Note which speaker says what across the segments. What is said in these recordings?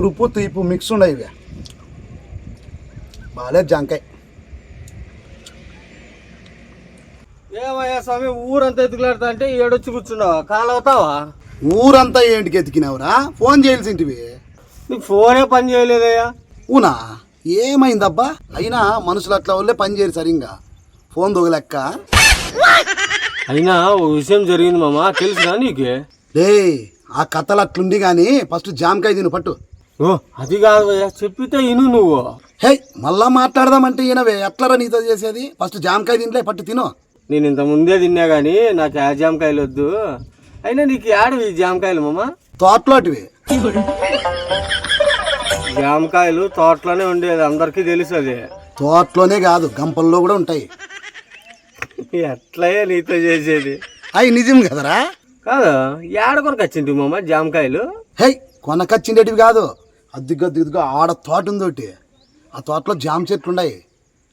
Speaker 1: పురుపు తీపు మిక్స్ ఉండవు ఇవి బాగాలేదు జాంకాయ
Speaker 2: ఏమయ్యా స్వామి ఊరంతా ఎత్తుకులాడుతా అంటే ఏడొచ్చి కూర్చున్నావా? కాలు అవుతావా
Speaker 1: ఊరంతా ఏంటికి ఎతికినావురా? ఫోన్ చేయాల్సింటివి.
Speaker 2: నీకు ఫోనే పని చేయలేదయ్యా.
Speaker 1: ఊనా ఏమైందబ్బా? అయినా మనుషులు అట్లా వాళ్ళే పని చేయరు సరిగ్గా. ఫోన్ దొగలెక్క.
Speaker 2: అయినా ఓ విషయం జరిగింది మామ తెలుసునా నీకు?
Speaker 1: లే ఆ కథలు అట్లుండి కానీ ఫస్ట్ జామకాయ తిను పట్టు.
Speaker 2: ఓ అది కాదయ్యా చెప్పితే ఇను నువ్వు.
Speaker 1: హే మళ్ళా మాట్లాడదామంటే ఈయనవే. ఎట్లరా నీతో చేసేది? ఫస్ట్ జామకాయ తినలే పట్టు తిను.
Speaker 2: నేను ఇంత ముందే తిన్నా కానీ నాకు ఆ జామకాయలు వద్దు. అయినా నీకు ఆడవి ఈ జామకాయలు మామ?
Speaker 1: తోటలోటివి.
Speaker 2: జామకాయలు తోటలోనే ఉండేది అందరికీ తెలుసు అది.
Speaker 1: తోటలోనే కాదు గంపల్లో కూడా ఉంటాయి.
Speaker 2: ఎట్లయ్యా నీతో చేసేది?
Speaker 1: అవి నిజం కదరా?
Speaker 2: కాదు? ఏడ కొరకు వచ్చింది మామ జామకాయలు?
Speaker 1: హే కొనకచ్చిండేటివి కాదు. అద్దిగా దిగుగా ఆడ తోట ఉందోటి ఆ తోటలో జామ చెట్లు ఉన్నాయి.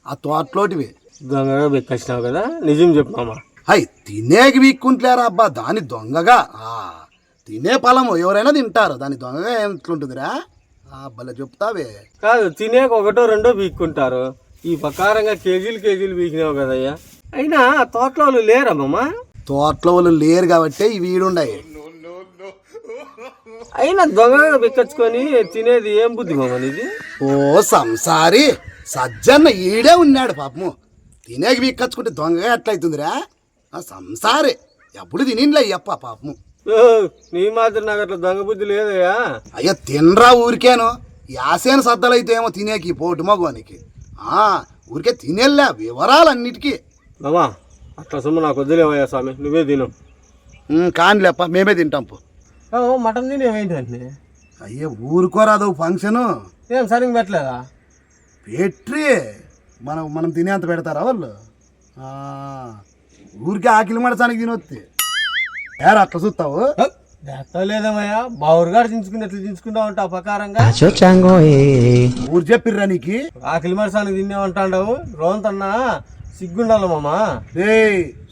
Speaker 1: ఆ తోటలోటివి.
Speaker 2: దొంగగా బెక్కొచ్చినావు కదా? నిజం చెప్పు మామ.
Speaker 1: హై తినేకి వీక్కుంటలేరా అబ్బా? దాని దొంగగా. ఆ, తినే ఫలము ఎవరైనా తింటారు. దాని దొంగగా ఎట్లుంటుందిరా? ఆ, భలే చెప్తావే.
Speaker 2: కాదు తినేక ఒకటో రెండో బీక్కుంటారు ఈ ప్రకారంగా కేజీలు కేజీలు బీకినావు కదయ్యా? అయినా ఆ తోటలో వాళ్ళు లేరా మామ?
Speaker 1: తోటలో వాళ్ళు లేరు కాబట్టి ఇవి ఈడుండాయి
Speaker 2: అయినా దొంగగా బెక్కచ్చుకొని తినేది ఏం బుద్ధి మామ
Speaker 1: ఓ సంసారి సజ్జన్న ఈడే ఉన్నాడు పాపము. తినేకి వీక్కచ్చుకుంటే దొంగగా ఎట్లయితుందిరా? ఆ సంసారే ఎప్పుడు తినిండ్లే అయ్యప్ప పాపము.
Speaker 2: నీ మాత్రం నాకు అట్లా దొంగ బుద్ధి లేదయ్యా.
Speaker 1: అయ్యా తినరా ఊరికేను? యాసేన సద్దలైతే ఏమో తినేకి పోటు మగవానికి. ఆ ఊరికే తినేళ్ళా వివరాలన్నిటికీ.
Speaker 2: మామా అట్లా సొమ్ము నాకు వద్దులేవయ్యా స్వామి నువ్వే తిను.
Speaker 1: కానిలేప్ప మేమే తింటాం పో.
Speaker 2: ఓ, మటన్ తినేవేంటండి
Speaker 1: అయ్యే ఊరుకోరాదు ఫంక్షను.
Speaker 2: ఏం సరిగ్గా పెట్టలేదా?
Speaker 1: పెట్రి. మనం మనం తినేంత పెడతారా వాళ్ళు? ఆ, ఊరికే ఆకిలి మడచానికి తినొత్తి. ఏరా అట్లా చూస్తావు?
Speaker 2: లేదమ్మయ్యా బావురుగాడు దించుకున్నట్లు దించుకుంటా ఉంటా ప్రకారంగా
Speaker 1: ఊరు చెప్పిర్రా నీకు?
Speaker 2: ఆకలి మరసానికి తినేమంటాడావు రోంతన్నా సిగ్గుండాలి మామ?
Speaker 1: రే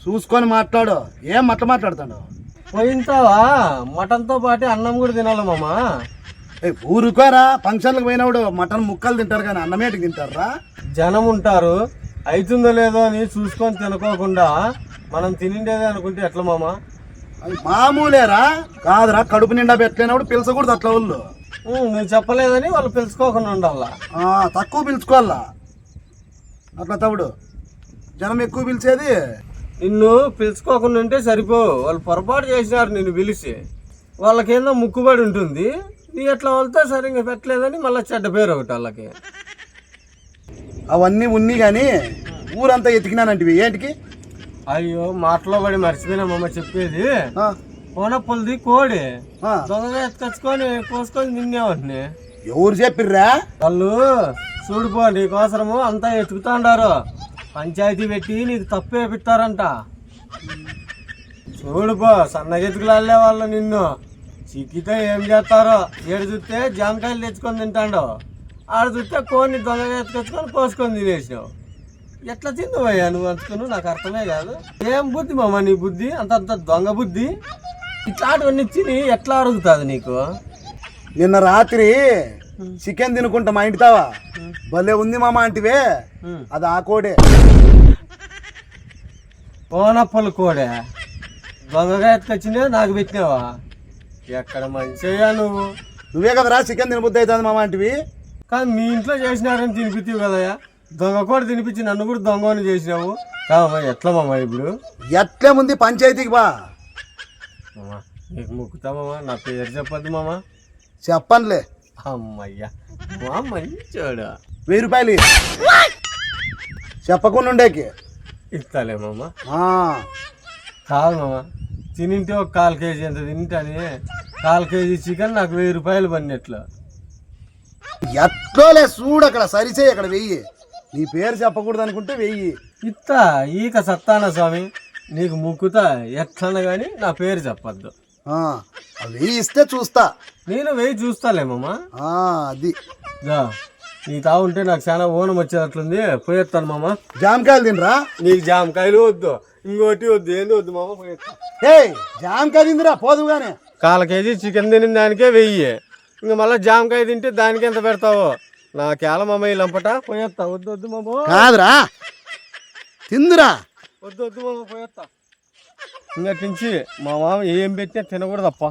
Speaker 1: చూసుకొని మాట్లాడు. ఏం మట్ల మాట్లాడుతాడు
Speaker 2: పోయింటావా? మటన్తో పాటు అన్నం కూడా తినాలి మామ.
Speaker 1: ఊరుకోరా ఫంక్షన్లకు పోయినప్పుడు మటన్ ముక్కలు తింటారు కానీ అన్నమేటికి తింటారా?
Speaker 2: జనం ఉంటారు. అవుతుందో లేదో అని చూసుకొని తినుకోకుండా మనం తినిండేదే అనుకుంటే ఎట్లా మామ?
Speaker 1: అది మామూలేరా? కాదురా కడుపు నిండా పెట్టలేనప్పుడు పిలిచకూడదు అట్లా వాళ్ళు.
Speaker 2: నువ్వు చెప్పలేదని వాళ్ళు పిలుచుకోకుండా ఉండాలా.
Speaker 1: తక్కువ పిలుచుకోవాలా? అట్లా తవుడు జనం ఎక్కువ పిలిచేది?
Speaker 2: నిన్ను పిలుచుకోకుండా ఉంటే సరిపో. వాళ్ళు పొరపాటు చేసినారు నిన్ను పిలిచి. వాళ్ళకేందో ముక్కుబడి ఉంటుంది. నీ ఎట్లా వెళ్తే సరిగ్గా పెట్టలేదని మళ్ళీ చెడ్డ పేరు ఒకటి వాళ్ళకి.
Speaker 1: అవన్నీ ఉన్ని కానీ ఊరంతా ఎతికినానంటివి. ఏంటికి?
Speaker 2: అయ్యో మాటలో పడి మర్చిపోయినా మమ్మ చెప్పేది. కోనప్పలది కోడి. దొంగగా ఎత్తుకొచ్చుకొని కోసుకొని తినేవాడిని.
Speaker 1: ఎవరు చెప్పిర్రా?
Speaker 2: వాళ్ళు చూడిపో నీకోసరము అంతా ఎతుకుతాండారు. పంచాయతీ పెట్టి నీకు తప్పు వేపిస్తారంట చూడుపో సన్నగెతుకులాలే వాళ్ళు నిన్ను. చిక్కితే ఏం చేస్తారో? ఏడు చూస్తే జామకాయలు తెచ్చుకొని తింటాడు. ఆడ చూస్తే కోడిని దొంగగా ఎత్తుకొచ్చుకొని కోసుకొని తినేసినావు. ఎట్లా తిందువయ్యా నువ్వు అంచుకును? నాకు అర్థమే కాదు. ఏం బుద్ధి మామ నీ బుద్ధి? అంత అంత దొంగ బుద్ధి? ఇట్లాంటివన్నీ తిని ఎట్లా అరుగుతుంది నీకు?
Speaker 1: నిన్న రాత్రి చికెన్ తినుకుంటా మా ఇంటితావా భలే ఉంది మామ అంటివే. అది ఆ కోడే.
Speaker 2: ఓనప్పలు కోడే. దొంగగా ఎత్తుకొచ్చిందే నాకు పెట్టినావా? ఎక్కడ మంచిగా నువ్వు?
Speaker 1: నువ్వే కదరా చికెన్ తినబుద్ధి అవుతుంది మామ అంటివి
Speaker 2: కానీ మీ ఇంట్లో చేసినారని తినిపిస్తావు కదయ్యా. దొంగ కూడా తినిపించి నన్ను కూడా దొంగని చేసినావు. కావమ్మా ఎట్లా మామ ఇప్పుడు?
Speaker 1: ఎట్లే ముందు పంచాయతీకి బా.
Speaker 2: మామ నీకు మొక్కుతామమ్మా నా పేరు చెప్పద్దు మామ.
Speaker 1: చెప్పనులే.
Speaker 2: అమ్మయ్యా. మా మంచోడు.
Speaker 1: వెయ్యి రూపాయలు ఇయ్యి. చెప్పకుండా ఉండేకి.
Speaker 2: ఇస్తాలే మామ.
Speaker 1: ఆ,
Speaker 2: కాదు మామ తినింటే ఒక కాల్ కేజీ ఎంత తింటాని? కాల్ కేజీ చికెన్ నాకు వెయ్యి రూపాయలు పడినట్లు
Speaker 1: ఎట్లోలే చూడు అక్కడ సరిచేయి అక్కడ వెయ్యి. నీ పేరు చెప్పకూడదు అనుకుంటే వెయ్యి.
Speaker 2: ఇత్తా ఈక సత్తాన స్వామి నీకు ముక్కుతా ఎట్లన్నా కానీ నా పేరు చెప్పద్దు.
Speaker 1: వెయ్యి ఇస్తే చూస్తా.
Speaker 2: నేను వెయ్యి చూస్తాలేమమ్మా
Speaker 1: అది.
Speaker 2: నీ తా ఉంటే నాకు చాలా ఓనం వచ్చేటట్లుంది. పోయేస్తాను మామ.
Speaker 1: జామకాయలు తినరా?
Speaker 2: నీకు జామకాయలు వద్దు. ఇంకోటి వద్దు. ఏంది వద్దు మామ పోయేస్తా
Speaker 1: ఏ జామకాయ తిందిరా పోదుగానే
Speaker 2: కాల కేజీ చికెన్ తినిన దానికే వెయ్యి. ఇంక మళ్ళీ జామకాయ తింటే దానికి ఎంత పెడతావు? నాకేళ మామ ఈ లంపట? పోయేస్తా వద్దు వద్దు మామ.
Speaker 1: కాదురా. తిందురా.
Speaker 2: వద్దు వద్దు మామ పోయేస్తా ఇంకటి నుంచి మా మామ ఏం పెట్టినా తినకూడదప్ప.